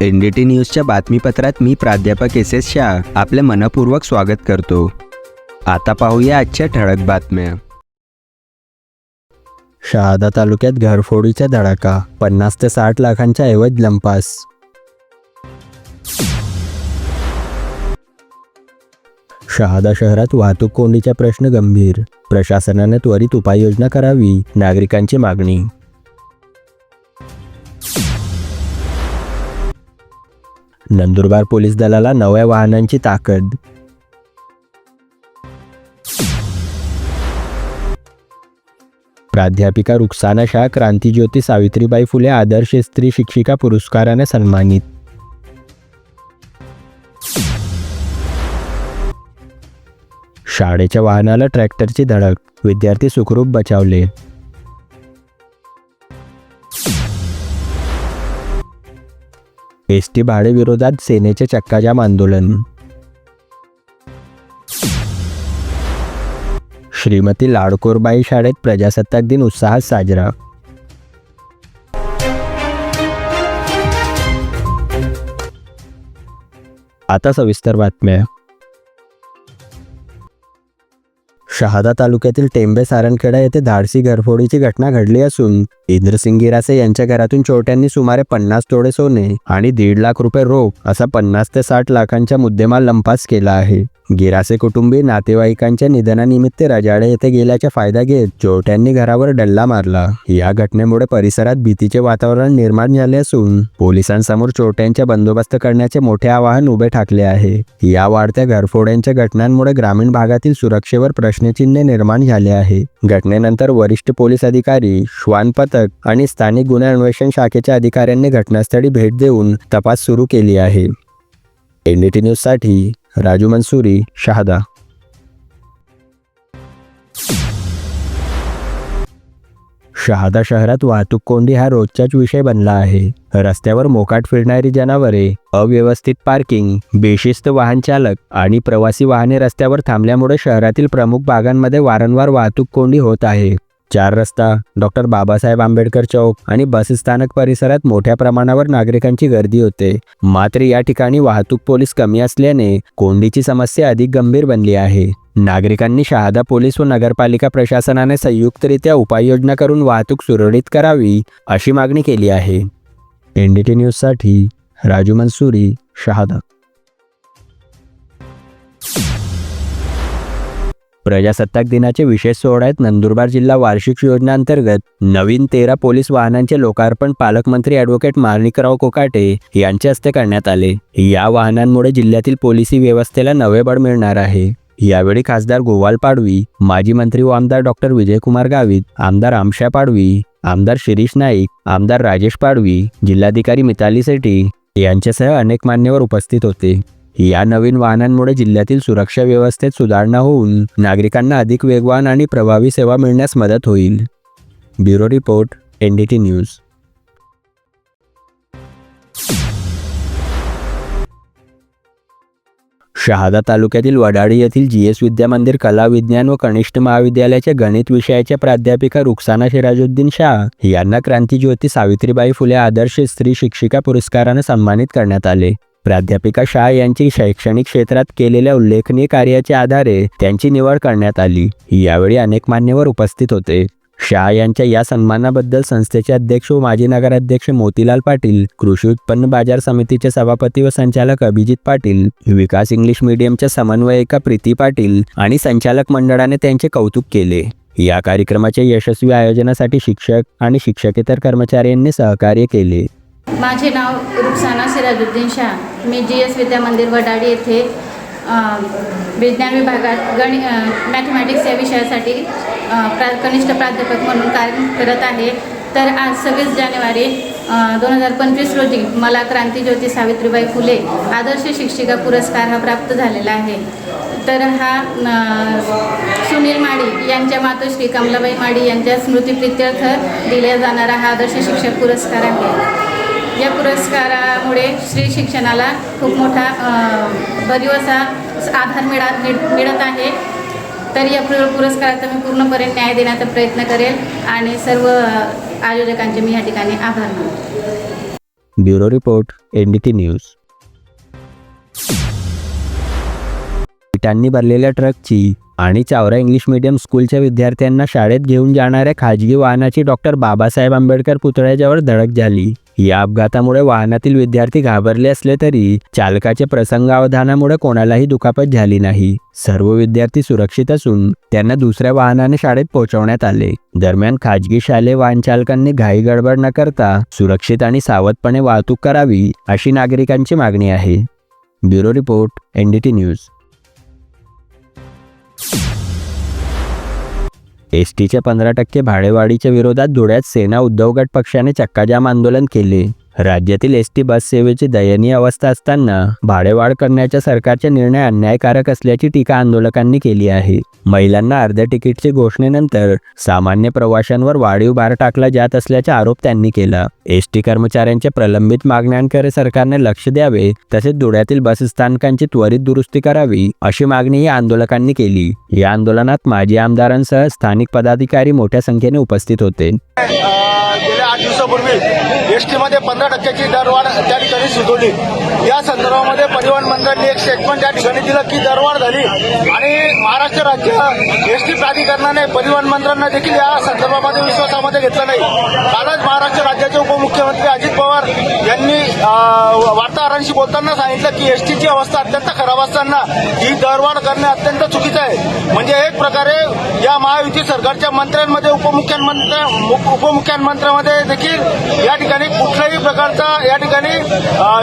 N D T न्यूजच्या बातमीपत्रात मी प्राध्यापक S S Shah आपले मनपूर्वक स्वागत करतो. आता पाहूया आजच्या ठळक बातम्या. शहादा तालुक्यात घरफोडीचा धडाका पन्नास ते साठ लाखांच्या ऐवज लंपास. शहादा शहरात वाहतूक कोंडीचा प्रश्न गंभीर प्रशासनाने त्वरित उपाययोजना करावी नागरिकांची मागणी. नंदुरबार पोलीस दलाला नव्या वाहनांची ताकद. प्राध्यापिका रुक्साना शाह क्रांतीज्योती सावित्रीबाई फुले आदर्श स्त्री शिक्षिका पुरस्काराने सन्मानित. शाळेच्या वाहनाला ट्रॅक्टरची धडक विद्यार्थी सुखरूप बचावले. एस टी भाडेविरोधात सेनेचे चक्काजाम आंदोलन. श्रीमती लाडकोरबाई शाळेत प्रजासत्ताक दिन उत्साहात साजरा. आता सविस्तर बातम्या. शहादा तालुक्यातील टेंबे सारणखेडा येथे धाडसी घरफोडीची घटना घडली असून इंद्रसिंग गिरासे यांच्या घरातून चोरट्यांनी सुमारे पन्नास तोडे सोने आणि दीड लाख रुपये रोख असा पन्नास ते साठ लाखांच्या मुद्देमाल लंपास केला आहे. गिरासे कुटुंबी नातेवाईकांच्या निधनानिमित्त रजाडे येथे गेल्याचा फायदा घेत चोरट्यांनी घरावर डल्ला मारला. या घटनेमुळे परिसरात भीतीचे वातावरण निर्माण झाले असून पोलिसांसमोर चोरट्यांच्या बंदोबस्त करण्याचे मोठे आवाहन उभे ठाकले आहे. या वाढत्या घरफोड्यांच्या घटनांमुळे ग्रामीण भागातील सुरक्षेवर प्रश्नचिन्ह निर्माण झाले आहे. घटनेनंतर वरिष्ठ पोलीस अधिकारी श्वानपत पथक आणि स्थानिक गुन्हे अन्वेषण शाखेच्या अधिकाऱ्यांनी घटनास्थळी भेट देऊन तपास सुरू केली आहे. एनडीटी न्यूजसाठी राजू मनसुरी शहादा. शहादा शहरात वाहतूक कोंडी हा रोजचाच विषय बनला आहे. रस्त्यावर मोकाट फिरणारी जनावरे अव्यवस्थित पार्किंग बेशिस्त वाहन चालक आणि प्रवासी वाहने रस्त्यावर थांबल्यामुळे शहरातील प्रमुख भागांमध्ये वारंवार वाहतूक कोंडी होत आहे. चार रस्ता डॉक्टर बाबासाहेब आंबेडकर चौक आणि बस स्थानक परिसरात मोठ्या प्रमाणावर नागरिकांची गर्दी होते. मात्र या ठिकाणी वाहतूक पोलीस कमी असल्याने कोंडीची समस्या अधिक गंभीर बनली आहे. नागरिकांनी शहादा पोलीस व नगरपालिका प्रशासनाने संयुक्तरित्या उपाययोजना करून वाहतूक सुरळीत करावी अशी मागणी केली आहे. एनडीटी न्यूजसाठी राजू मनसुरी शहादा. प्रजासत्ताक दिनाचे विशेष सोहळ्यात नंदुरबार जिल्हा वार्षिक योजनेअंतर्गत नवीन तेरा पोलीस वाहनांचे लोकार्पण पालकमंत्री अॅडव्होकेट माणिकराव कोकाटे यांच्या हस्ते करण्यात आले. या वाहनांमुळे जिल्ह्यातील पोलिसी व्यवस्थेला नवे बळ मिळणार आहे. यावेळी खासदार गोवाल पाडवी माजी मंत्री व आमदार डॉक्टर विजयकुमार गावित आमदार आमशा पाडवी आमदार शिरीष नाईक आमदार राजेश पाडवी जिल्हाधिकारी मिताली सेठी यांच्यासह अनेक मान्यवर उपस्थित होते. या नवीन वाहनांमुळे जिल्ह्यातील सुरक्षा व्यवस्थेत सुधारणा होऊन नागरिकांना अधिक वेगवान आणि प्रभावी सेवा मिळण्यास मदत होईल. Bureau report NDT news. Shahada तालुक्यातील वडाळी येथील जी एस विद्या मंदिर कला विज्ञान व कनिष्ठ महाविद्यालयाच्या गणित विषयाच्या प्राध्यापिका रुक्साना सिराजुद्दीन शाह यांना क्रांतीज्योती सावित्रीबाई फुले आदर्श स्त्री शिक्षिका पुरस्कारानं सन्मानित करण्यात आले. प्राध्यापिका शाह यांची शैक्षणिक क्षेत्रात केलेल्या उल्लेखनीय कार्याच्या आधारे त्यांची निवड करण्यात आली. यावेळी अनेक मान्यवर उपस्थित होते. शाह यांच्या या सन्मानाबद्दल संस्थेचे अध्यक्ष व माजी नगराध्यक्ष मोतीलाल पाटील कृषी उत्पन्न बाजार समितीचे सभापती व संचालक अभिजित पाटील विकास इंग्लिश मीडियमच्या समन्वयिका प्रीती पाटील आणि संचालक मंडळाने त्यांचे कौतुक केले. या कार्यक्रमाच्या यशस्वी आयोजनासाठी शिक्षक आणि शिक्षकेतर कर्मचाऱ्यांनी सहकार्य केले. माझे नाव रुखसाना सिराजुद्दीन शाह. मी जी एस विद्या मंदिर वडाळी येथे विज्ञान विभागात गणि मॅथमॅटिक्स या विषयासाठी प्रा कनिष्ठ प्राध्यापक म्हणून कार्य करत आहे. तर आज सव्वीस जानेवारी दोन हजार पंचवीस रोजी मला क्रांतीज्योती सावित्रीबाई फुले आदर्श शिक्षिका पुरस्कार हा प्राप्त झालेला आहे. तर हा सुनील माडी यांच्या मातोश्री कमलाबाई माडी यांच्या स्मृतिप्रित्यर्थ दिला जाणारा हा आदर्श शिक्षक पुरस्कार आहे. या पुरस्कारामुळे स्त्री शिक्षणाला खूप मोठा भरीव असा आधार मिळा मिळत आहे. तर या पुर पुरस्काराचा मी पूर्णपणे न्याय देण्याचा प्रयत्न करेल आणि सर्व आयोजकांचे मी या ठिकाणी आभार मानतो. Bureau report N D T news. विटांनी भरलेल्या ट्रकची आणि चावरा इंग्लिश मीडियम स्कूलच्या विद्यार्थ्यांना शाळेत घेऊन जाणाऱ्या खाजगी वाहनाची डॉक्टर बाबासाहेब आंबेडकर पुतळ्याजवळ धडक झाली. या अपघातामुळे वाहनातील विद्यार्थी घाबरले असले तरी चालकाच्या प्रसंगावधानामुळे कोणालाही दुखापत झाली नाही. सर्व विद्यार्थी सुरक्षित असून त्यांना दुसऱ्या वाहनाने शाळेत पोहोचवण्यात आले. दरम्यान खाजगी शालेय वाहन चालकांनी घाई गडबड न करता सुरक्षित आणि सावधपणे वाहतूक करावी अशी नागरिकांची मागणी आहे. Bureau report NDT news. S टीच्या पंधरा टक्के भाडेवाढीच्या विरोधात धुळ्यात सेना उद्धव गट पक्षाने चक्काजाम आंदोलन केले. राज्यातील एस टी बस सेवेची दयनीय अवस्था असताना भाडेवाढ करण्याच्या सरकारचे निर्णय अन्यायकारक असल्याची टीका आंदोलकांनी केली आहे. महिलांना अर्ध्या तिकीटच्या घोषणेनंतर सामान्य प्रवाशांवर वाढीव भार टाकला जात असल्याचा आरोप त्यांनी केला. एस टी कर्मचाऱ्यांच्या प्रलंबित मागण्यांकडे सरकारने लक्ष द्यावे तसेच धुळ्यातील बसस्थानकांची त्वरित दुरुस्ती करावी अशी मागणीही आंदोलकांनी केली. या आंदोलनात माजी आमदारांसह स्थानिक पदाधिकारी मोठ्या संख्येने उपस्थित होते. अ, एसटीमध्ये पंधरा टक्क्याची दरवाढ त्या ठिकाणी सुचवली. या संदर्भामध्ये परिवहन मंत्र्यांनी एक स्टेटमेंट त्या ठिकाणी दिलं की दरवाढ झाली. आणि महाराष्ट्र राज्य एस टी प्राधिकरणाने परिवहन मंत्र्यांना देखील या संदर्भामध्ये विश्वासामध्ये घेतलं नाही. कालच महाराष्ट्र राज्य उपमुख्यमंत्री अजित पवार यांनी अ, वार्ताहरांशी बोलताना सांगितलं की एस टीची अवस्था अत्यंत खराब असताना ही दरवाढ करणे अत्यंत चुकीचं आहे. म्हणजे एक प्रकारे या महायुती सरकारच्या मंत्र्यांमध्ये उपमुख्यमंत्री उपमुख्यमंत्र्यांमध्ये देखील या ठिकाणी प्रकारचा या ठिकाणी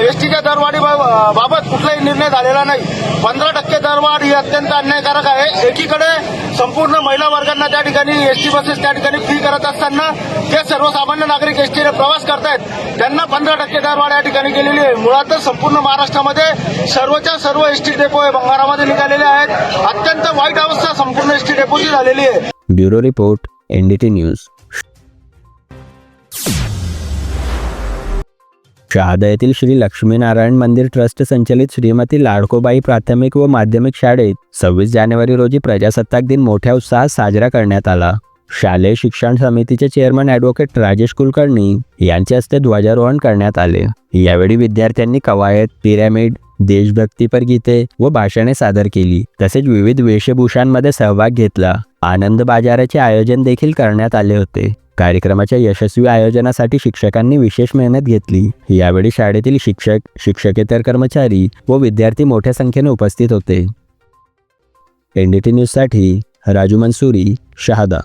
एसटीच्या दरवाढी बाबत कुठलाही निर्णय झालेला नाही. पंधरा टक्के दरवाढ ही अत्यंत अन्यायकारक आहे. एकीकडे संपूर्ण महिला वर्गांना त्या ठिकाणी एस टी बसेस त्या ठिकाणी फ्री करत असताना ते सर्वसामान्य नागरिक एसटीने प्रवास करतायत त्यांना पंधरा टक्के दरवाढ या ठिकाणी केलेली आहे. मुळातच संपूर्ण महाराष्ट्रामध्ये सर्वच्या सर्व एसटी डेपो हे भंगारामध्ये निघालेले आहेत. अत्यंत वाईट अवस्था संपूर्ण एस टी डेपोची झालेली आहे. Bureau report NDT news. शहादयातील येथील श्री लक्ष्मीनारायण मंदिर ट्रस्ट संचलित श्रीमती लाडकोबाई प्राथमिक व माध्यमिक शाळेत सव्वीस जानेवारी रोजी प्रजासत्ताक दिन मोठ्या उत्साहात साजरा करण्यात आला. शालेय शिक्षण समितीचे चेअरमन ॲडव्होकेट राजेश कुलकर्णी यांच्या हस्ते ध्वजारोहण करण्यात आले. यावेळी विद्यार्थ्यांनी कवायत पिरॅमिड देशभक्तीपर गीते व भाषणे सादर केली. तसेच विविध वेशभूषांमध्ये सहभाग घेतला. आनंद बाजाराचे आयोजन देखील करण्यात आले होते. कार्यक्रमाच्या यशस्वी आयोजनासाठी शिक्षकांनी विशेष मेहनत घेतली. यावेळी शाळेतील शिक्षक शिक्षकेतर कर्मचारी व विद्यार्थी मोठ्या संख्येने उपस्थित होते. एनडीटी न्यूजसाठी राजू मंसुरी शहादा.